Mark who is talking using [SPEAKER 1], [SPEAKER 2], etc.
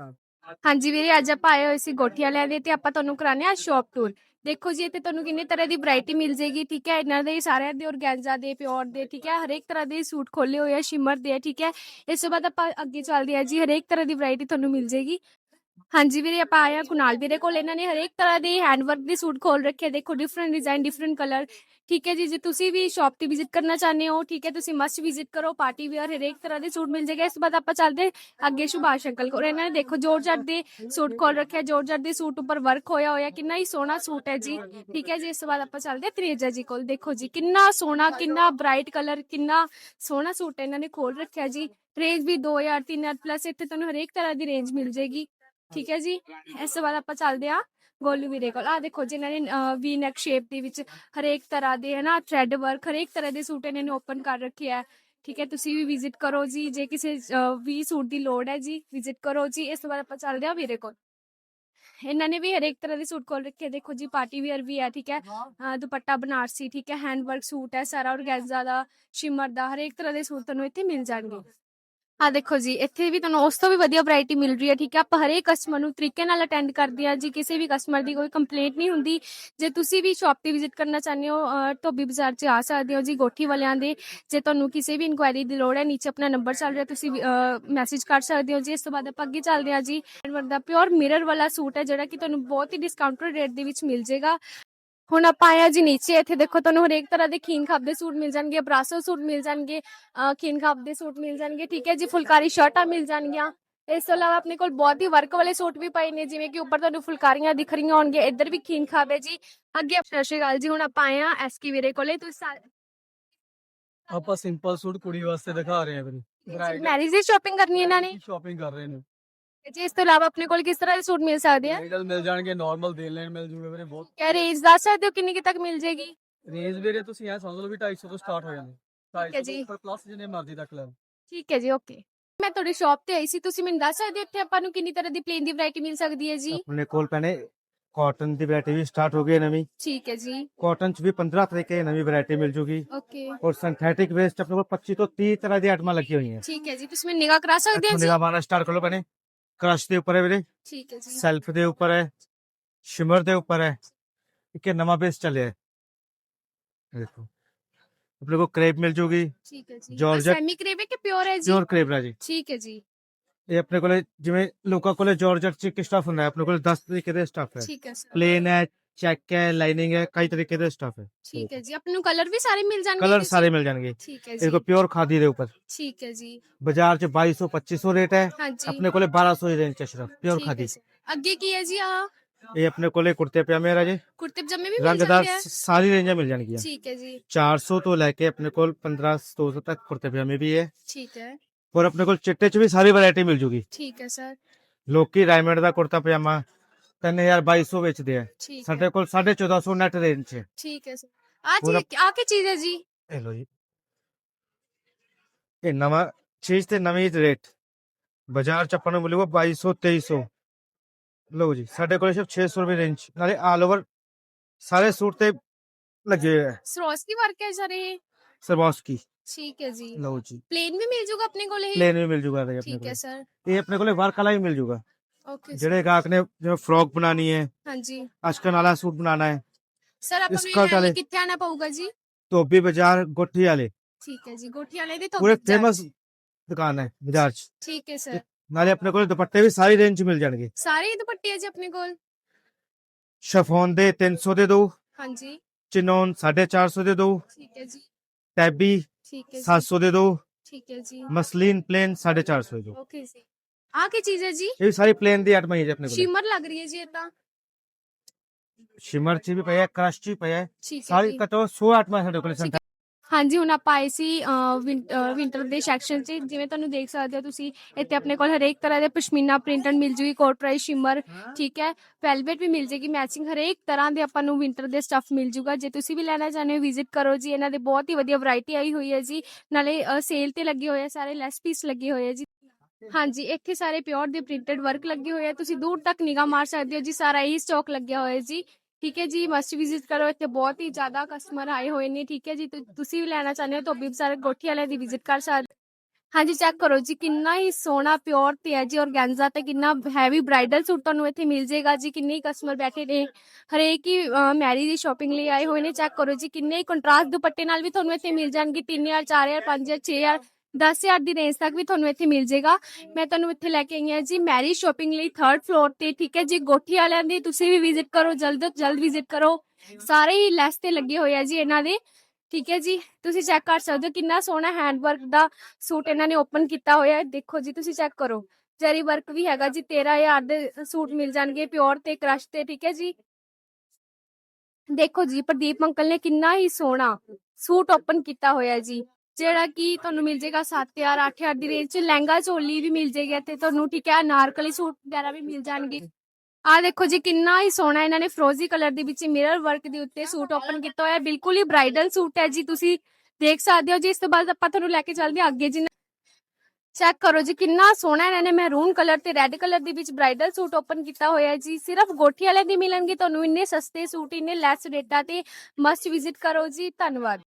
[SPEAKER 1] ਨਮਸਕਾਰ
[SPEAKER 2] ਹਾਂਜੀ ਵੀਰੇ ਅੱਜ ਆਪਾਂ ਆਏ ਹੋਏ ਸੀ ਗੋਠੀ ਵਾਲਿਆਂ ਦੇ ਤੇ ਆਪਾਂ ਤੁਹਾਨੂੰ ਕਰਾਣੇ ਆ ਸ਼ੌਪ ਟੂਰ ਦੇਖੋ ਜੀ ਇੱਥੇ ਤੁਹਾਨੂੰ ਕਿੰਨੀ ਤਰ੍ਹਾਂ ਦੀ ਵੈਰਾਈਟੀ ਮਿਲ ਜੇਗੀ ਠੀਕ ਹੈ? ਇਹਨਾਂ ਦੇ ਸਾਰਿਆਂ ਦੇ ਔਰਗੈਂਜ਼ਾ ਦੇ ਪਿਓਰ ਦੇ ਠੀਕ ਹੈ? ਹਰੇਕ ਤਰ੍ਹਾਂ ਦੇ ਸੂਟ ਖੋਲੇ ਹੋਏ ਆ ਸ਼ਿਮਰ ਦੇ ਆ, ਠੀਕ ਹੈ? ਇਸ ਤੋਂ ਬਾਅਦ ਆਪਾਂ ਅੱਗੇ ਚੱਲਦੇ ਆ ਜੀ ਹਰੇਕ ਤਰ੍ਹਾਂ ਦੀ ਵੈਰਾਈਟੀ ਤੁਹਾਨੂੰ ਮਿਲ ਜੇਗੀ ਹਾਂਜੀ ਵੀਰੇ, ਆਪਾਂ ਆਏ ਆ ਕੁਨਾਲ ਵੀਰੇ ਕੋਲ। ਇਹਨਾਂ ਨੇ ਹਰੇਕ ਤਰ੍ਹਾਂ ਦੇ ਹੈਂਡਵਰਕ ਦੇ ਸੂਟ ਖੋਲ ਰੱਖੇ। ਦੇਖੋ ਡਿਫਰੈਂਟ ਡਿਜ਼ਾਈਨ ਡਿਫਰੈਂਟ ਕਲਰ ਠੀਕ ਹੈ ਜੀ, ਜੇ ਤੁਸੀਂ ਵੀ ਸ਼ਾਪ ਤੇ ਵਿਜ਼ਿਟ ਕਰਨਾ ਚਾਹੁੰਦੇ ਹੋ, ਠੀਕ ਹੈ, ਤੁਸੀਂ ਮਸਟ ਵਿਜ਼ਿਟ ਕਰੋ। ਪਾਰਟੀ ਵੇਅਰ ਹਰੇਕ ਤਰ੍ਹਾਂ ਦੇ ਸੂਟ ਮਿਲ ਜਾਏਗਾ। ਇਸ ਤੋਂ ਬਾਅਦ ਆਪਾਂ ਚੱਲਦੇ ਅੱਗੇ ਸੁਭਾਸ਼ ਅੰਕਲ ਕੋਲ। ਇਹਨਾਂ ਨੇ ਦੇਖੋ ਜੋਰਜੱਟ ਦੇ ਸੂਟ ਖੋਲ ਰੱਖਿਆ ਜੋਰਜੱਟ ਦੇ ਸੂਟ ਉੱਪਰ ਵਰਕ ਹੋਇਆ ਹੋਇਆ। ਕਿੰਨਾ ਹੀ ਸੋਹਣਾ ਸੂਟ ਹੈ ਜੀ। ਠੀਕ ਹੈ ਜੀ, ਇਸ ਤੋਂ ਬਾਅਦ ਆਪਾਂ ਚੱਲਦੇ ਹਾਂ ਤ੍ਰੇਜਾ ਜੀ ਕੋਲ। ਦੇਖੋ ਜੀ, ਕਿੰਨਾ ਸੋਹਣਾ, ਕਿੰਨਾ ਬ੍ਰਾਈਟ ਕਲਰ ਕਿੰਨਾ ਸੋਹਣਾ ਸੂਟ ਇਹਨਾਂ ਨੇ ਖੋਲ ਰੱਖਿਆ ਜੀ। ਰੇਂਜ ਵੀ 2000 3000 ਪਲੱਸ ਇੱਥੇ ਤੁਹਾਨੂੰ ਹਰੇਕ ਤਰ੍ਹਾਂ ਦੀ ਰੇਂਜ ਮਿਲ ਜਾਏਗੀ। ਠੀਕ ਹੈ ਜੀ। ਇਸ ਤੋਂ ਬਾਅਦ ਆਪਾਂ ਚੱਲਦੇ ਹਾਂ। ਗੋਲੂ ਵੀਰੇ ਕੋਲ। ਆ ਦੇਖੋ ਜੀ ਨੇ ਵੀ ਨੈਕ ਸ਼ੇਪ ਦੇ ਵਿੱਚ ਹਰੇਕ ਤਰ੍ਹਾਂ ਦੇ ਹੈ ਨਾ ਥ੍ਰੈਡ ਵਰਕ ਹਰੇਕ ਤਰ੍ਹਾਂ ਦੇ ਸੂਟ ਇਹਨਾਂ ਨੇ ਓਪਨ ਕਰ ਰੱਖਿਆ ਹੈ ਠੀਕ ਹੈ, ਤੁਸੀਂ ਵੀ ਵਿਜ਼ਿਟ ਕਰੋ ਜੀ। ਜੇ ਕਿਸੇ ਵੀ ਸੂਟ ਦੀ ਲੋੜ ਹੈ ਜੀ ਵਿਜ਼ਿਟ ਕਰੋ ਜੀ। ਇਸ ਤੋਂ ਬਾਅਦ ਆਪਾਂ ਚੱਲਦੇ ਹਾਂ ਵੀਰੇ ਕੋਲ। ਇਹਨਾਂ ਨੇ ਵੀ ਹਰੇਕ ਤਰ੍ਹਾਂ ਦੇ ਸੂਟ ਕੋਲ ਰੱਖੇ। ਦੇਖੋ ਜੀ, ਪਾਰਟੀ ਵੇਅਰ ਵੀ ਹੈ, ਠੀਕ ਹੈ। ਦੁਪੱਟਾ ਬਨਾਰਸੀ, ਠੀਕ ਹੈ ਹੈਂਡ ਵਰਕ ਸੂਟ ਹੈ, ਸਾਰਾ ਔਰਗੈਂਜ਼ਾ ਦਾ ਸ਼ਿਮਰ ਦਾ, ਹਰੇਕ ਤਰ੍ਹਾਂ ਦੇ ਸੂਟ ਤੁਹਾਨੂੰ ਇੱਥੇ ਮਿਲ ਜਾਣਗੇ। ਆ ਦੇਖੋ ਜੀ ਇੱਥੇ ਵੀ ਤੁਹਾਨੂੰ ਉਸ ਤੋਂ ਵੀ ਵਧੀਆ ਵੈਰਾਈਟੀ ਮਿਲ ਰਹੀ ਹੈ ਠੀਕ ਹੈ? ਆਪਾਂ ਹਰੇਕ ਕਸਟਮਰ ਨੂੰ ਤਰੀਕੇ ਨਾਲ ਅਟੈਂਡ ਕਰਦੇ ਆ ਜੀ ਕਿਸੇ ਵੀ ਕਸਟਮਰ ਦੀ ਕੋਈ ਕੰਪਲੇਂਟ ਨਹੀਂ ਹੁੰਦੀ। ਜੇ ਤੁਸੀਂ ਵੀ ਸ਼ਾਪ ਤੇ ਵਿਜ਼ਿਟ ਕਰਨਾ ਚਾਹੁੰਦੇ ਹੋ ਅਹ, ਧੋਬੀ ਬਾਜ਼ਾਰ 'ਚ ਆ ਸਕਦੇ ਹੋ ਜੀ ਗੋਠੀ ਵਾਲਿਆਂ ਦੇ ਜੇ ਤੁਹਾਨੂੰ ਕਿਸੇ ਵੀ ਇਨਕੁਆਇਰੀ ਦੀ ਲੋੜ ਹੈ ਨੀਚੇ ਆਪਣਾ ਨੰਬਰ ਚੱਲ ਰਿਹਾ ਤੁਸੀਂ ਮੈਸੇਜ ਕਰ ਸਕਦੇ ਹੋ ਜੀ। ਇਸ ਤੋਂ ਬਾਅਦ ਆਪਾਂ ਅੱਗੇ ਚੱਲਦੇ ਹਾਂ ਜੀ। ਦਾ ਪਿਓਰ ਮਿਰਰ ਵਾਲਾ ਸੂਟ ਹੈ ਜਿਹੜਾ ਕਿ ਤੁਹਾਨੂੰ ਬਹੁਤ ਹੀ ਡਿਸਕਾਊਂਟਡ ਰੇਟ ਦੇ ਵਿੱਚ ਮਿਲ ਜਾਏਗਾ। ਹੁਣ ਆਪਾਂ ਆਇਆ ਜੀ ਨੀਚੇ ਇੱਥੇ ਦੇਖੋ ਤੁਹਾਨੂੰ ਹਰੇਕ ਤਰ੍ਹਾਂ ਦੇ ਖੀਨ ਖਾਬ ਦੇ ਸੂਟ ਮਿਲ ਜਾਣਗੇ ਬਰਾਸੋ ਸੂਟ ਮਿਲ ਜਾਣਗੇ ਖੀਨ ਖਾਬ ਦੇ ਸੂਟ ਮਿਲ ਜਾਣਗੇ ਠੀਕ ਹੈ ਜੀ ਫੁਲਕਾਰੀ ਸ਼ਰਟਾਂ ਮਿਲ ਜਾਣਗੀਆਂ। ਇਸ ਤੋਂ ਇਲਾਵਾ ਆਪਣੇ ਕੋਲ ਬਹੁਤ ਹੀ ਵਰਕ ਵਾਲੇ ਸੂਟ ਵੀ ਪਏ ਨੇ ਜਿਵੇਂ ਕਿ ਉੱਪਰ ਤੁਹਾਨੂੰ ਫੁਲਕਾਰੀਆਂ ਦਿਖ ਰਹੀਆਂ ਹੋਣਗੀਆਂ ਇੱਧਰ ਵੀ ਖੀਨ ਖਾਬ ਹੈ ਜੀ। ਅੱਗੇ ਸਤਿ ਸ਼੍ਰੀ ਅਕਾਲ ਜੀ ਹੁਣ ਆਪਾਂ ਆਏ ਆ ਐਸਕੀ ਵੀਰੇ ਕੋਲੇ ਤੁਸੀਂ
[SPEAKER 1] ਆਪਾਂ ਸਿੰਪਲ ਸੂਟ ਕੁੜੀ ਵਾਸਤੇ ਦਿਖਾ ਰਹੇ ਹਾਂ ਵੀਰੇ।
[SPEAKER 2] ਮੈਰਿਜ ਦੀ ਸ਼ਾਪਿੰਗ ਕਰਨੀ ਇਹਨਾਂ ਨੇ?
[SPEAKER 1] ਸ਼ਾਪਿੰਗ ਕਰ ਰਹੇ ਨੇ।
[SPEAKER 2] ਜੀ ਇਸ ਤੋਂ ਇਲਾਵਾ ਆਪਣੇ ਕੋਲ ਕਿਸ ਤਰ੍ਹਾਂ ਦੇ ਸੂਟ ਮਿਲ ਸਕਦੇ ਆ?
[SPEAKER 1] ਬ੍ਰਾਈਡਲ ਮਿਲ ਜਾਣਗੇ ਨਾਰਮਲ ਦੇਣ ਲੈਣ ਮਿਲ ਜੂਗੇ ਵੀਰੇ ਬਹੁਤ
[SPEAKER 2] ਕਿਆ ਰੇਂਜ ਦੱਸ ਸਕਦੇ ਹੋ ਕਿੰਨੀ ਕੁ ਤੱਕ ਮਿਲ ਜੇਗੀ?
[SPEAKER 1] ਰੇਂਜ ਵੀਰੇ ਤੁਸੀਂ ਐ ਸਮਝ ਲਓ ਵੀ 250 ਤੋਂ ਸਟਾਰਟ ਹੋ ਜਾਂਦੇ।
[SPEAKER 2] ਠੀਕ ਹੈ
[SPEAKER 1] 250
[SPEAKER 2] ਜੀ।
[SPEAKER 1] ਤੋਂ ਪਲੱਸ ਜਿੰਨੇ ਮਰਜ਼ੀ ਤੱਕ ਲੈ ਲਓ।
[SPEAKER 2] ਠੀਕ ਹੈ ਜੀ ਓਕੇ ਮੈਂ ਤੁਹਾਡੀ ਸ਼ਾਪ ਤੇ ਆਈ ਸੀ ਤੁਸੀਂ ਮੈਨੂੰ ਦੱਸ ਸਕਦੇ ਹੋ ਇੱਥੇ ਆਪਾਂ ਨੂੰ ਕਿੰਨੀ ਤਰ੍ਹਾਂ ਦੀ ਪਲੇਨ ਦੀ ਵੈਰਾਈਟੀ ਮਿਲ ਸਕਦੀ ਹੈ ਜੀ?
[SPEAKER 3] ਆਪਣੇ ਕੋਲ ਪਹਿਲੇ ਕਾਟਨ ਦੀ ਵੈਰਾਈਟੀ ਵੀ ਸਟਾਰਟ ਹੋ ਗਈ ਹੈ ਨਵੀਂ।
[SPEAKER 2] ਠੀਕ ਹੈ ਜੀ।
[SPEAKER 3] ਕਾਟਨ ਚ ਵੀ 15 ਤਰੀਕੇ ਦੀ ਨਵੀਂ ਵੈਰਾਈਟੀ ਮਿਲ ਜੂਗੀ।
[SPEAKER 2] ਓਕੇ
[SPEAKER 3] ਔਰ ਸਿੰਥੈਟਿਕ ਵੇਸਟ ਆਪਣੇ ਕੋਲ 25 ਤੋਂ 30 ਤਰ੍ਹਾਂ ਦੀ ਆਈਟਮਾਂ ਲੱਗੀ ਹੋਈਆਂ।
[SPEAKER 2] ਠੀਕ ਹੈ ਜੀ ਤੁਸੀਂ ਮੈਨੂੰ ਨਿਗਾਹ ਕਰਾ ਸਕਦੇ ਹੋ
[SPEAKER 3] ਇੱਥੋਂ
[SPEAKER 2] ਜੀ?
[SPEAKER 3] ਨਿਗਾਹ ਮਾਰਨਾ ਸਟਾਰਟ ਕਰ ਲਓ ਪਹਿਲੇ ਕ੍ਰਸ਼ ਦੇ ਉੱਪਰ ਹੈ ਵੀਰੇ?
[SPEAKER 2] ਠੀਕ ਹੈ ਜੀ।
[SPEAKER 3] ਸੈਲਫ ਦੇ ਉੱਪਰ ਹੈ ਸ਼ਿਮਰ ਦੇ ਉੱਪਰ ਹੈ। ਇੱਕ ਨਵਾਂ ਬੇਸ ਚੱਲਿਆ ਹੈ। ਦੇਖੋ ਆਪਣੇ ਕੋਲ ਕਰੇਪ ਮਿਲ ਜੂਗੀ।
[SPEAKER 2] ਠੀਕ ਹੈ ਜੀ।
[SPEAKER 3] Georgette-
[SPEAKER 2] ਸੈਮੀ ਕਰੇਵ ਹੈ ਕਿ ਪਿਓਰ ਹੈ ਜੀ?
[SPEAKER 3] ਪਿਓਰ ਕਰੇਪ ਹੈ ਜੀ
[SPEAKER 2] ਠੀਕ ਹੈ ਜੀ।
[SPEAKER 3] ਇਹ ਆਪਣੇ ਕੋਲੇ ਜਿਵੇਂ ਲੋਕਾਂ ਕੋਲੇ ਜਾਰਜਟ ਚ ਇੱਕ ਸਟਫ ਹੁੰਦਾ ਹੈ ਆਪਣੇ ਕੋਲੇ 10 ਤਰੀਕੇ ਦੇ ਸਟਫ ਹੈ।
[SPEAKER 2] ਠੀਕ ਹੈ ਸਰ।
[SPEAKER 3] ਪਲੇਨ ਹੈ ਚੈੱਕ ਹੈ ਲਾਈਨਿੰਗ ਹੈ ਕਈ ਤਰੀਕੇ ਦੇ ਸਟਫ ਹੈ
[SPEAKER 2] ਠੀਕ ਹੈ ਜੀ ਆਪਾਂ ਨੂੰ ਕਲਰ ਵੀ ਸਾਰੇ ਮਿਲ ਜਾਣਗੇ
[SPEAKER 3] ਕਲਰ
[SPEAKER 2] ਜੀ?
[SPEAKER 3] ਸਾਰੇ ਮਿਲ ਜਾਣਗੇ
[SPEAKER 2] ਠੀਕ ਹੈ
[SPEAKER 3] ਇਹ
[SPEAKER 2] ਜੀ
[SPEAKER 3] ਕੋ ਪਿਓਰ ਖਾਦੀ ਦੇ ਉੱਪਰ
[SPEAKER 2] ਠੀਕ ਹੈ ਜੀ
[SPEAKER 3] ਬਾਜ਼ਾਰ ਚ 2200 2500 ਰੇਟ ਹੈ
[SPEAKER 2] ਹਾਂਜੀ
[SPEAKER 3] ਆਪਣੇ ਕੋਲੇ 1200 ਦੀ ਰੇਂਜ ਚ ਸਿਰਫ ਪਿਓਰ
[SPEAKER 2] ਠੀਕ ਹੈ
[SPEAKER 3] ਖਾਦੀ
[SPEAKER 2] sir। ਅੱਗੇ ਕੀ ਹੈ ਜੀ ਆ
[SPEAKER 3] ਇਹ ਆਪਣੇ ਕੋਲੇ ਕੁੜਤੇ ਪਜਾਮੇ ਰਾਜੇ
[SPEAKER 2] ਕੁਰਤੇ ਪਜਾਮੇ ਵੀ ਮਿਲ
[SPEAKER 3] ਰੰਗਦਾਰ
[SPEAKER 2] ਜਾਂਦੇ ਆ
[SPEAKER 3] ਸ- ਸਾਰੀ ਰੇਂਜਾਂ ਮਿਲ ਜਾਣਗੀਆਂ
[SPEAKER 2] ਠੀਕ ਹੈ ਜੀ
[SPEAKER 3] 400 ਤੋਂ ਲੈ ਕੇ ਆਪਣੇ ਕੋਲ 1500 ਤੱਕ ਕੁੜਤੇ ਪਜਾਮੇ ਵੀ ਹੈ
[SPEAKER 2] ਠੀਕ ਹੈ
[SPEAKER 3] ਔਰ ਆਪਣੇ ਕੋਲ ਚਿੱਟੇ ਚ ਵੀ ਸਾਰੀ ਵੈਰਾਈਟੀ ਮਿਲ ਜੂਗੀ
[SPEAKER 2] ਠੀਕ ਹੈ ਸਰ
[SPEAKER 3] ਲੋਕੀ ਡਾਇਮੰਡ ਦਾ ਕੁੜਤਾ ਪਜਾਮਾ 3200 ਵੇਚਦੇ ਆ।
[SPEAKER 2] ਠੀਕ ਹੈ।
[SPEAKER 3] ਸਾਡੇ ਕੋਲ 1450 ਨੈਟ ਰੇਂਜ ਚ।
[SPEAKER 2] ਠੀਕ ਹੈ ਸਰ। ਆ
[SPEAKER 3] ਪੂਰਾ-
[SPEAKER 2] ਜੀ ਆ ਕੀ ਚੀਜ਼ ਹੈ ਜੀ?
[SPEAKER 3] ਇਹ ਲੋ ਜੀ। ਇਹ ਨਵਾਂ ਚੀਜ਼ ਤੇ ਨਵੀਂ ਰੇਟ ਬਾਜ਼ਾਰ ਚ ਆਪਾਂ ਨੂੰ ਮਿਲੂਗਾ 2200 2300 ਲਓ ਜੀ ਸਾਡੇ ਕੋਲ ਸਿਰਫ 600 ਰੁਪਏ ਰੇਂਜ ਨਾਲੇ ਆਲ ਓਵਰ ਸਾਰੇ ਸੂਟ ਤੇ ਲੱਗੇ ਹੋਏ ਆ।
[SPEAKER 2] ਸਰੋਸਕੀ ਵਰਕ ਹੈ ਸਰ ਇਹ?
[SPEAKER 3] ਸਰਵਾਸਕੀ
[SPEAKER 2] ਠੀਕ ਹੈ ਜੀ।
[SPEAKER 3] ਲਓ ਜੀ।
[SPEAKER 2] ਪਲੇਨ ਵੀ ਮਿਲ ਜਾਊਗਾ ਆਪਣੇ ਕੋਲ ਇਹ?
[SPEAKER 3] ਪਲੇਨ ਵੀ ਮਿਲ ਜੂਗਾ ਆਪਣੇ
[SPEAKER 2] ਠੀਕ ਹੈ
[SPEAKER 3] ਕੋਲ।
[SPEAKER 2] ਸਰ।
[SPEAKER 3] ਇਹ ਆਪਣੇ ਕੋਲੇ ਵਰਕ ਵਾਲਾ ਵੀ ਮਿਲ ਜੂਗਾ।
[SPEAKER 2] ਓਕੇ
[SPEAKER 3] ਜਿਹੜੇ ਗਾਹਕ ਨੇ ਜਿਵੇਂ ਫਰੋਕ ਬਣਾਣੀ ਹੈ
[SPEAKER 2] ਹਾਂਜੀ।
[SPEAKER 3] ਅਸ਼ਕਨ ਵਾਲਾ ਸੂਟ ਬਣਾਣਾ ਹੈ।
[SPEAKER 2] ਸਰ ਆਪਾਂ ਨੂੰ
[SPEAKER 3] Skirt ਵਾਲੇ।
[SPEAKER 2] ਕਿੱਥੇ ਆਣਾ ਪਊਗਾ ਜੀ?
[SPEAKER 3] ਧੋਬੀ ਬਾਜ਼ਾਰ ਗੁੱਠੀ ਵਾਲੇ।
[SPEAKER 2] ਠੀਕ ਹੈ ਜੀ ਗੋਠੀ ਵਾਲੇ ਦੇ
[SPEAKER 3] ਪੂਰੇ ਫੇਮਸ ਦੁਕਾਨ ਹੈ ਬਾਜ਼ਾਰ ਚ।
[SPEAKER 2] ਠੀਕ ਹੈ ਸਰ
[SPEAKER 3] ਨਾਲੇ ਆਪਣੇ ਕੋਲ ਦੁਪੱਟੇ ਵੀ ਸਾਰੀ ਰੇਂਜ ਚ ਮਿਲ ਜਾਣਗੇ।
[SPEAKER 2] ਸਾਰੇ ਹੀ ਦੁਪੱਟੇ ਆ ਜੀ ਆਪਣੇ ਕੋਲ?
[SPEAKER 3] ਸ਼ਫੋਨ ਦੇ 300 ਦੇ ਦੋ।
[SPEAKER 2] ਹਾਂਜੀ।
[SPEAKER 3] ਚਿਨੋਨ 450 ਦੇ ਦੋ।
[SPEAKER 2] ਠੀਕ ਹੈ ਜੀ।
[SPEAKER 3] ਟੈਬੀ
[SPEAKER 2] ਠੀਕ ਹੈ ਜੀ।
[SPEAKER 3] 700 ਦੇ ਦੋ।
[SPEAKER 2] ਠੀਕ ਹੈ ਜੀ।
[SPEAKER 3] ਮਸਲੀਨ ਪਲੇਨ 450 ਦੇ ਦੋ।
[SPEAKER 2] ਓਕੇ ਜੀ ਆ ਕੀ ਚੀਜ਼ ਹੈ ਜੀ?
[SPEAKER 3] ਇਹ ਸਾਰੀ ਪਲੇਨ ਦੀ ਆਈਟਮਾਂ ਹੀ ਜੀ ਆਪਣੇ ਕੋਲ।
[SPEAKER 2] ਸ਼ਿਮਰ ਲੱਗ ਰਹੀ ਹੈ ਜੀ ਇਹ ਤਾਂ।
[SPEAKER 3] ਸ਼ਿਮਰ ਚ ਵੀ ਪਿਆ ਕ੍ਰਸ਼ ਚ ਵੀ ਪਿਆ
[SPEAKER 2] ਠੀਕ ਹੈ
[SPEAKER 3] ਸਾਰੀ
[SPEAKER 2] ਜੀ
[SPEAKER 3] ਕਟੋ 100 ਆਈਟਮਾਂ ਸਾਡੇ ਕੋਲ
[SPEAKER 2] ਠੀਕ ਹਾਂਜੀ ਹੁਣ ਆਪਾਂ ਆਏ ਸੀ ਵਿੰਟਰ ਦੇ ਸੈਕਸ਼ਨ 'ਚ। ਜਿਵੇਂ ਤੁਹਾਨੂੰ ਦੇਖ ਸਕਦੇ ਹੋ ਤੁਸੀਂ ਇੱਥੇ ਆਪਣੇ ਕੋਲ ਹਰੇਕ ਤਰ੍ਹਾਂ ਦੇ ਪਸ਼ਮੀਨਾ ਪ੍ਰਿੰਟਡ ਮਿਲ ਜੂਗੀ ਕੋਟਰਾਈ ਸ਼ਿਮਰ ਠੀਕ ਹੈ। ਵੈਲਵਟ ਵੀ ਮਿਲ ਜੇਗੀ ਮੈਚਿੰਗ ਹਰੇਕ ਤਰ੍ਹਾਂ ਦੇ ਆਪਾਂ ਨੂੰ ਵਿੰਟਰ ਦੇ ਸਟੱਫ ਮਿਲ ਜੂਗਾ। ਜੇ ਤੁਸੀਂ ਵੀ ਲੈਣਾ ਚਾਹੁੰਦੇ ਹੋ ਵਿਜ਼ਿਟ ਕਰੋ ਜੀ। ਇਹਨਾਂ ਦੇ ਬਹੁਤ ਹੀ ਵਧੀਆ ਵੈਰਾਈਟੀ ਆਈ ਹੋਈ ਹੈ ਜੀ। ਨਾਲੇ ਸੇਲ ਤੇ ਲੱਗੇ ਹੋਏ ਆ ਸਾਰੇ ਲੈਸ ਪੀਸ ਲੱਗੇ ਹੋਏ ਆ ਜੀ। ਹਾਂਜੀ, ਇੱਥੇ ਸਾਰੇ ਪਿਓਰ ਦੇ ਪ੍ਰਿੰਟਡ ਵਰਕ ਲੱਗੇ ਹੋਏ ਆ। ਤੁਸੀਂ ਦੂਰ ਤੱਕ ਨਿਗਾਹ ਮਾਰ ਸਕਦੇ ਹੋ ਜੀ, ਸਾਰਾ ਇਹੀ ਸਟਾਕ ਲੱਗਿਆ ਹੋਇਆ ਜੀ। ਠੀਕ ਹੈ ਜੀ ਮਸਟ ਵਿਜ਼ਿਟ ਕਰੋ, ਇੱਥੇ ਬਹੁਤ ਹੀ ਜ਼ਿਆਦਾ ਕਸਟਮਰ ਆਏ ਹੋਏ ਨੇ। ਠੀਕ ਹੈ ਜੀ ਤੁਸੀਂ ਵੀ ਲੈਣਾ ਚਾਹੁੰਦੇ ਹੋ ਤਾਂ ਬਿਬ ਸਾਰੇ ਗੋਠੀ ਵਾਲਿਆਂ ਦੀ ਵਿਜ਼ਿਟ ਕਰ ਸਕਦੇ ਹਾਂਜੀ ਚੈੱਕ ਕਰੋ ਜੀ, ਕਿੰਨਾ ਹੀ ਸੋਹਣਾ ਪਿਓਰ ਤੇ ਹੈ ਜੀ ਔਰਗੈਂਜ਼ਾ ਤੇ ਕਿੰਨਾ ਹੈਵੀ ਬ੍ਰਾਈਡਲ ਸੂਟ ਤੁਹਾਨੂੰ ਇੱਥੇ ਮਿਲ ਜਾਏਗਾ ਜੀ, ਕਿੰਨੇ ਹੀ ਕਸਟਮਰ ਬੈਠੇ ਨੇ। ਹਰੇਕ ਹੀ ਮੈਰੀ ਦੀ ਸ਼ਾਪਿੰਗ ਲਈ ਆਏ ਹੋਏ ਨੇ। ਚੈੱਕ ਕਰੋ ਜੀ, ਕਿੰਨੇ ਹੀ ਕੰਟਰਾਸਟ ਦੁਪੱਟੇ ਨਾਲ ਵੀ ਤੁਹਾਨੂੰ ਇੱਥੇ ਮਿਲ ਜਾਣਗੇ। 3000 4000 5000 6000 10000 ਦੀ ਰੇਂਜ ਤੱਕ ਵੀ ਤੁਹਾਨੂੰ ਇੱਥੇ ਮਿਲ ਜਾਏਗਾ। ਮੈਂ ਤੁਹਾਨੂੰ ਇੱਥੇ ਲੈ ਕੇ ਆਈ ਹਾਂ ਜੀ ਮੈਰੀ ਸ਼ਾਪਿੰਗ ਲਈ 3rd ਫਲੋਰ ਤੇ, ਠੀਕ ਹੈ ਜੀ? ਗੋਠੀ ਵਾਲਿਆਂ ਦੀ ਤੁਸੀਂ ਵੀ ਵਿਜ਼ਿਟ ਕਰੋ, ਜਲਦ ਤੋਂ ਜਲਦ ਵਿਜ਼ਿਟ ਕਰੋ। ਸਾਰੇ ਹੀ ਲੈਸ ਤੇ ਲੱਗੇ ਹੋਏ ਆ ਜੀ ਇਹਨਾਂ ਦੇ, ਠੀਕ ਹੈ ਜੀ? ਤੁਸੀਂ ਚੈੱਕ ਕਰ ਸਕਦੇ ਹੋ ਕਿੰਨਾ ਸੋਹਣਾ ਹੈਂਡਵਰਕ ਦਾ ਸੂਟ ਇਹਨਾਂ ਨੇ ਓਪਨ ਕੀਤਾ ਹੋਇਆ ਹੈ। ਦੇਖੋ ਜੀ, ਤੁਸੀਂ ਚੈੱਕ ਕਰੋ। ਜਰੀ ਵਰਕ ਵੀ ਹੈਗਾ ਜੀ 13000 ਦੇ ਸੂਟ ਮਿਲ ਜਾਣਗੇ ਪਿਓਰ ਤੇ ਕ੍ਰਸ਼ ਤੇ, ਠੀਕ ਹੈ ਜੀ? ਦੇਖੋ ਜੀ, ਪ੍ਰਦੀਪ ਅੰਕਲ ਨੇ ਕਿੰਨਾ ਹੀ ਸੋਹਣਾ ਸੂਟ ਓਪਨ ਕੀਤਾ ਹੋਇਆ ਜੀ। ਜਿਹੜਾ ਕਿ ਤੁਹਾਨੂੰ ਮਿਲ ਜਾਏਗਾ 7000 8000 ਦੀ ਰੇਂਜ ਚ। ਲਹਿੰਗਾ, ਚੋਲੀ ਵੀ ਮਿਲ ਜਾਏਗੀ ਤੇ ਤੁਹਾਨੂੰ, ਠੀਕ ਹੈ? ਅਨਾਰਕਲੀ ਸੂਟ ਵਗੈਰਾ ਵੀ ਮਿਲ ਜਾਣਗੇ। ਆ ਦੇਖੋ ਜੀ, ਕਿੰਨਾ ਹੀ ਸੋਹਣਾ ਇਹਨਾਂ ਨੇ ਫਰੋਜ਼ੀ ਕਲਰ ਦੇ ਵਿੱਚ ਮਿਰਰ ਵਰਕ ਦੇ ਉੱਤੇ ਸੂਟ ਓਪਨ ਕੀਤਾ ਹੋਇਆ। ਬਿਲਕੁਲ ਹੀ ਬ੍ਰਾਈਡਲ ਸੂਟ ਹੈ ਜੀ, ਤੁਸੀਂ ਦੇਖ ਸਕਦੇ ਹੋ ਜੀ। ਇਸ ਤੋਂ ਬਾਅਦ ਆਪਾਂ ਤੁਹਾਨੂੰ ਲੈ ਕੇ ਚੱਲਦੇ ਹਾਂ ਅੱਗੇ ਜੀ ਚੈੱਕ ਕਰੋ ਜੀ, ਕਿੰਨਾ ਸੋਹਣਾ ਇਹਨਾਂ ਨੇ ਮਹਿਰੂਨ ਕਲਰ ਤੇ ਰੈੱਡ ਕਲਰ ਦੇ ਵਿੱਚ ਬ੍ਰਾਈਡਲ ਸੂਟ ਓਪਨ ਕੀਤਾ ਹੋਇਆ ਜੀ। ਸਿਰਫ ਗੋਠੀ ਵਾਲੇ ਦੀ ਮਿਲਣਗੇ, ਤੁਹਾਨੂੰ ਇੰਨੇ ਸਸਤੇ ਸੂਟ, ਇੰਨੇ ਲੈਸ ਰੇਟਾਂ ਤੇ ਮਸਟ ਵਿਜ਼ਿਟ ਕਰੋ ਜੀ। ਧੰਨਵਾਦ।